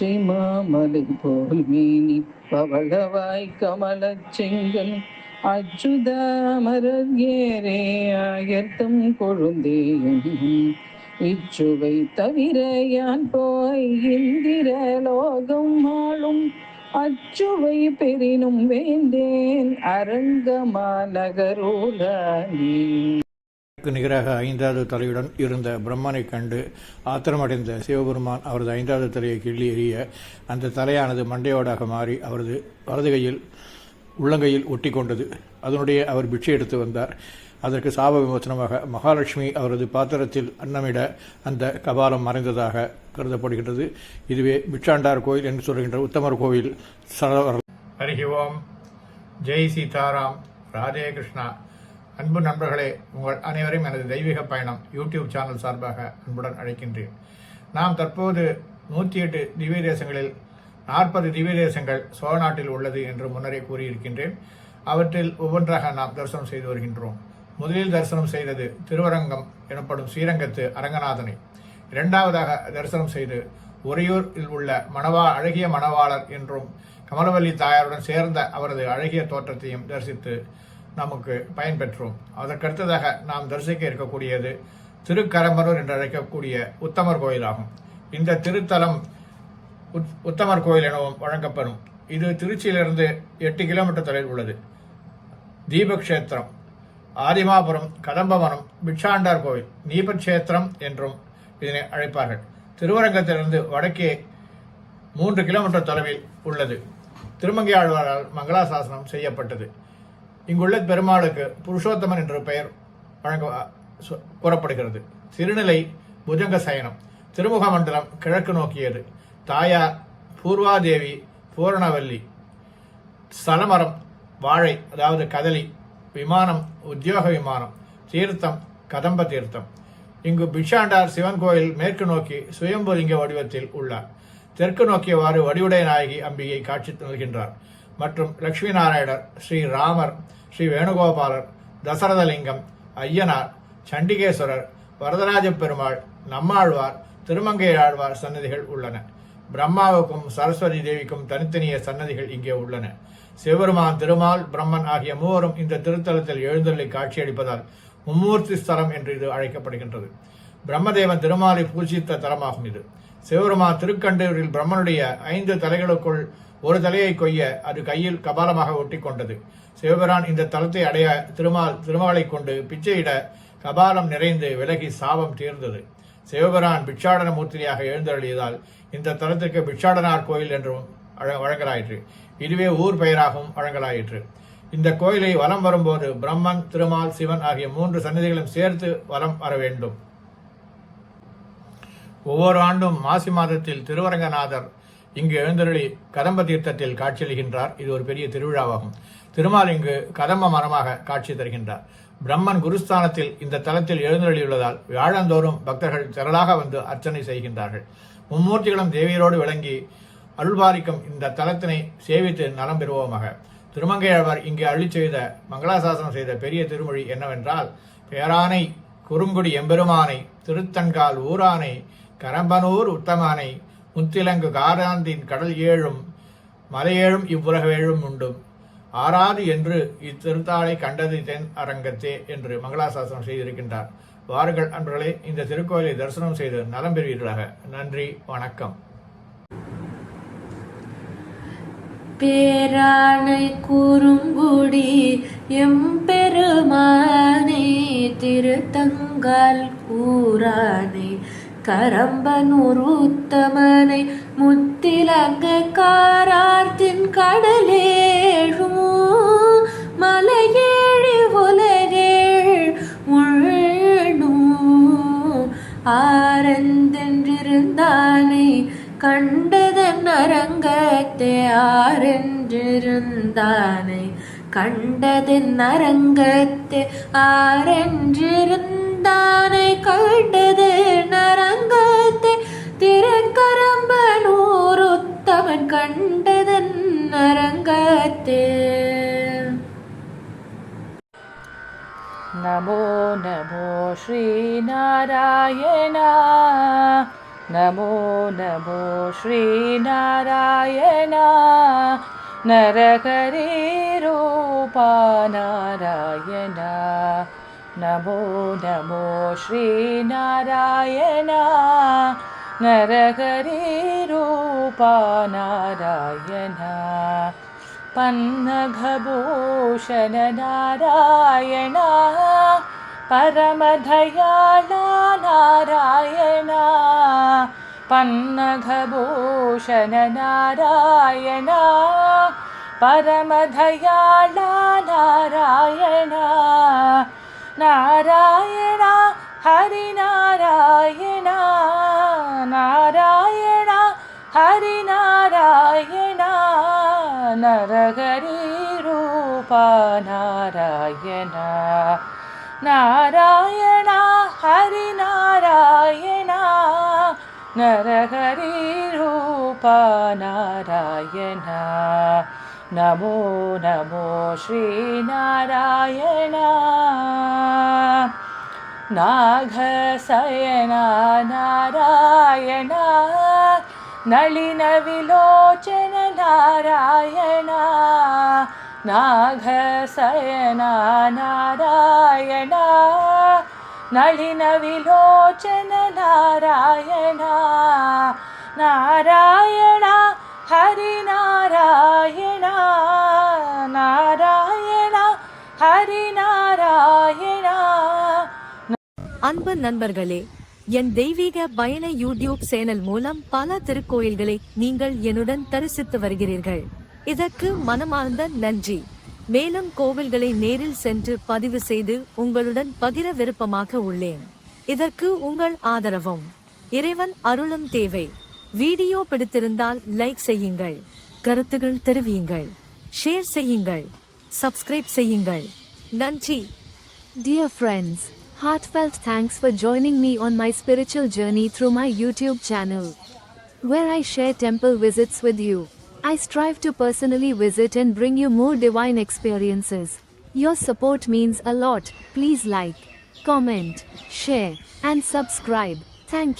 மாலை போல் மீனி பவளவாய் கமல செங்கல். அச்சுதாமரர் ஏரே ஆயர்த்தம் கொழுந்தேயும் இச்சுவை தவிர யான் போய் இந்திர லோகம் ஆளும். அச்சுவை பெரினும் வேந்தேன் அரங்கமா நகரோலானே க்கு நிகராக ஐந்தாவது தலையுடன் இருந்த பிரம்மனை கண்டு ஆத்திரமடைந்த சிவபெருமான் அவரது ஐந்தாவது தலையை கிள்ளி எறிய அந்த தலையானது மண்டையோடாக மாறி அவரது வலதுகையில் உள்ளங்கையில் ஒட்டி கொண்டது. அதனுடைய அவர் பிட்சை எடுத்து வந்தார். அதற்கு சாப விமோசனமாக மகாலட்சுமி அவரது பாத்திரத்தில் அன்னமிட அந்த கபாலம் மறைந்ததாக கருதப்படுகின்றது. இதுவே பிட்சாண்டார் கோயில் என்று சொல்கின்ற உத்தமர் கோயில் சரவர் ஹரி ஓம். ஜெய் சீதாராம். ராதே கிருஷ்ணா. அன்பு நண்பர்களே உங்கள் அனைவரையும் எனது தெய்வீக பயணம் யூடியூப் சேனல் சார்பாக அன்புடன் அழைக்கின்றேன். நாம் தற்போது நூற்றி எட்டு திவ்ய தேசங்களில் நாற்பது திவ்ய தேசங்கள் சோழ நாட்டில் உள்ளது என்று முன்னரே கூறியிருக்கின்றேன். அவற்றில் ஒவ்வொன்றாக நாம் தரிசனம் செய்து வருகின்றோம். முதலில் தரிசனம் செய்தது திருவரங்கம் எனப்படும் ஸ்ரீரங்கத்து அரங்கநாதனை. இரண்டாவதாக தரிசனம் செய்து உறையூரில் உள்ள மணவா அழகிய மணவாளர் என்றும் கமலவல்லி தாயாருடன் சேர்ந்த அவரது அழகிய தோற்றத்தையும் தரிசித்து நமக்கு பயன்பெற்றோம். அதற்கடுத்ததாக நாம் தரிசிக்க இருக்கக்கூடியது திருக்கரம்பரூர் என்று அழைக்கக்கூடிய உத்தமர் கோயிலாகும். இந்த திருத்தலம் உத்- உத்தமர் கோயில் எனவும் வழங்கப்படும். இது திருச்சியிலிருந்து எட்டு கிலோமீட்டர் தொலைவில் உள்ளது. தீபக்ஷேத்திரம் ஆதிமாபுரம் கதம்பவனம் பிட்சாண்டார் கோவில் நீபக்ஷேத்திரம் என்றும் இதனை அழைப்பார்கள். திருவரங்கத்திலிருந்து வடக்கே மூன்று கிலோமீட்டர் தொலைவில் உள்ளது. திருமங்கை ஆழ்வாரால் மங்களாசாசனம் செய்யப்பட்டது. இங்குள்ள பெருமாளுக்கு புருஷோத்தமன் என்ற பெயர் வழங்க கூறப்படுகிறது. திருநிலை புஜங்க சயனம் திருமுக மண்டலம் கிழக்கு நோக்கியது. தாயார் பூர்வாதேவி பூரணவல்லி ஸ்தலமரம் வாழை அதாவது கதலி விமானம் உத்தியோக விமானம் தீர்த்தம் கதம்ப தீர்த்தம். இங்கு பிஷாண்டார் சிவன் கோயில் மேற்கு நோக்கி சுயம்புலிங்க வடிவத்தில் உள்ளார். தெற்கு நோக்கியவாறு வடிவுடைய நாயகி அம்பிகை காட்சி நல்கின்றார் மற்றும் லட்சுமி நாராயணர் ஸ்ரீ ராமர் ஸ்ரீ வேணுகோபாலர் தசரதலிங்கம் ஐயனார் சண்டிகேஸ்வரர் வரதராஜ பெருமாள் நம்மாழ்வார் திருமங்கை ஆழ்வார் சன்னதிகள் உள்ளன. பிரம்மாவுக்கும் சரஸ்வதி தேவிக்கும் தனித்தனிய சன்னதிகள் இங்கே உள்ளன. சிவபெருமான் திருமால் பிரம்மன் ஆகிய மூவரும் இந்த திருத்தலத்தில் எழுந்தருளை காட்சியளிப்பதால் மும்மூர்த்தி ஸ்தலம் என்று இது அழைக்கப்படுகின்றது. பிரம்மதேவன் திருமாலை பூஜித்த தலமாகும் இது. சிவபெருமான் திருக்கண்டூரில் பிரம்மனுடைய ஐந்து தலைகளுக்குள் ஒரு தலையை கொய்ய அது கையில் கபாலமாக ஒட்டி கொண்டது சிவபிரான் இந்த தலத்தை அடைய திருமால் திருமாலை கொண்டு பிச்சையிட கபாலம் நிறைந்து விலகி சாபம் தீர்ந்தது. சிவபிரான் பிட்சாடன மூர்த்தியாக எழுந்தருளியதால் இந்த தலத்திற்கு பிட்சாடனார் கோயில் என்றும் அழ- வழங்கலாயிற்று. இதுவே ஊர் பெயராகவும் வழங்கலாயிற்று. இந்த கோயிலை வலம் வரும்போது பிரம்மன் திருமால் சிவன் ஆகிய மூன்று சன்னதிகளும் சேர்த்து வலம் வர வேண்டும். ஒவ்வொரு ஆண்டும் மாசி மாதத்தில் திருவரங்கநாதர் இங்கு எழுந்தருளி கதம்ப தீர்த்தத்தில் காட்சியளிக்கின்றார் இது ஒரு பெரிய திருவிழாவாகும். திருமால் இங்கு கதம்ப மரமாக காட்சி தருகின்றார். பிரம்மன் குருஸ்தானத்தில் இந்த தலத்தில் எழுந்தருளியுள்ளதால் வியாழந்தோறும் பக்தர்கள் திரளாக வந்து அர்ச்சனை செய்கின்றார்கள். மும்மூர்த்திகளும் தேவியரோடு விளங்கி அருள்பாலிக்கும் இந்த தலத்தினை சேவித்து நலம் பெறுவோமாக. திருமங்கையாழ்வார் இங்கு அருளி செய்த மங்களாசாசனம் செய்த பெரிய திருமொழி என்னவென்றால் பேரானை குறுங்குடி எம்பெருமானை திருத்தன்கால் ஊரானை கரம்பனூர் உத்தமானை முத்திலங்கு காராந்தின் கடல் ஏழும் மலையேழும் இவ்வுலகேழும் உண்டும். ஆறாது என்று இத்திருத்தாளை கண்டது தென் அரங்கத்தே என்று மங்களாசாசனம் செய்திருக்கின்றார். வாருங்கள் அன்பர்களே இந்த திருக்கோயிலை தரிசனம் செய்து நலம் பெறுவீர்களாக. நன்றி வணக்கம். பேரானை குறுங்குடி எம்பெருமானே திருத்தங்கால் கூறானே. கரம்பனூர் உத்தமனை முத்திலங்க காரார்த்தின் கடலேழும்? மலையேழி உலகேழ் உள்ணும் ஆரந்தென்றிருந்தானை கண்டதன் அரங்கத்தை ஆரென்றிருந்தானை கண்டதன் அரங்கத்தை ஆரென்றிருந்த താനെ കണ്ടത് നരംഗത്തെ തിരക്കരമ്പനൂറുത്തവൻ കണ്ടതൻ നരംഗത്തെ നമോ നമോ ശ്രീനാരായണ നമോ നമോ ശ്രീനാരായണ നരഹരി രൂപാനാരായണ നമോ നമോ ശ്രീനാരായണ നരഹരീരൂപ നാരായണ പന്നഘഭൂഷണ നാരായണ പരമധയാള നാരായണ പന്നഘഭൂഷണ നാരായണ പരമധയാള നാരായണ ನಾರಾಯಣ ಹರಿನಾರಾಯಣ ನಾರಾಯಣ ಹರಿನಾರಾಯಣ ನರಗರಿ ರೂಪ ನಾರಾಯಣ. ನಾರಾಯಣ ಹರಿನಾರಾಯಣ ನರಹರಿ ರೂಪ ನಾರಾಯಣ. നമോ നമോ ശ്രീനാരായണ. നാഗസയന നാരായണ. നളിന വിലോചന നാരായണ. നാഗസയന നാരായണ. നളിന വിലോചന നാരായണ. നാരായണ ஹரி நாராயணா நாராயணா ஹரி நாராயணா அன்பு நண்பர்களே என் தெய்வீக பயண யூடியூப் சேனல் மூலம் பல திருக்கோயில்களை நீங்கள் என்னுடன் தரிசித்து வருகிறீர்கள். இதற்கு மனமார்ந்த நன்றி. மேலும் கோவில்களை நேரில் சென்று பதிவு செய்து உங்களுடன் பகிர விருப்பமாக உள்ளேன். இதற்கு உங்கள் ஆதரவும். இறைவன் அருளும் தேவை. வீடியோ பிடித்திருந்தால் லைக் செய்யுங்கள் கருத்துகள் தெரிவியுங்கள் ஷேர் செய்யுங்கள் சப்ஸ்கிரைப் செய்யுங்கள் நன்றி Dear friends, heartfelt thanks for joining me on my spiritual journey through my YouTube channel, where I share temple visits with you. I strive to personally visit and bring you more divine experiences. Your support means a lot. Please like, comment, share, and subscribe. Thank you.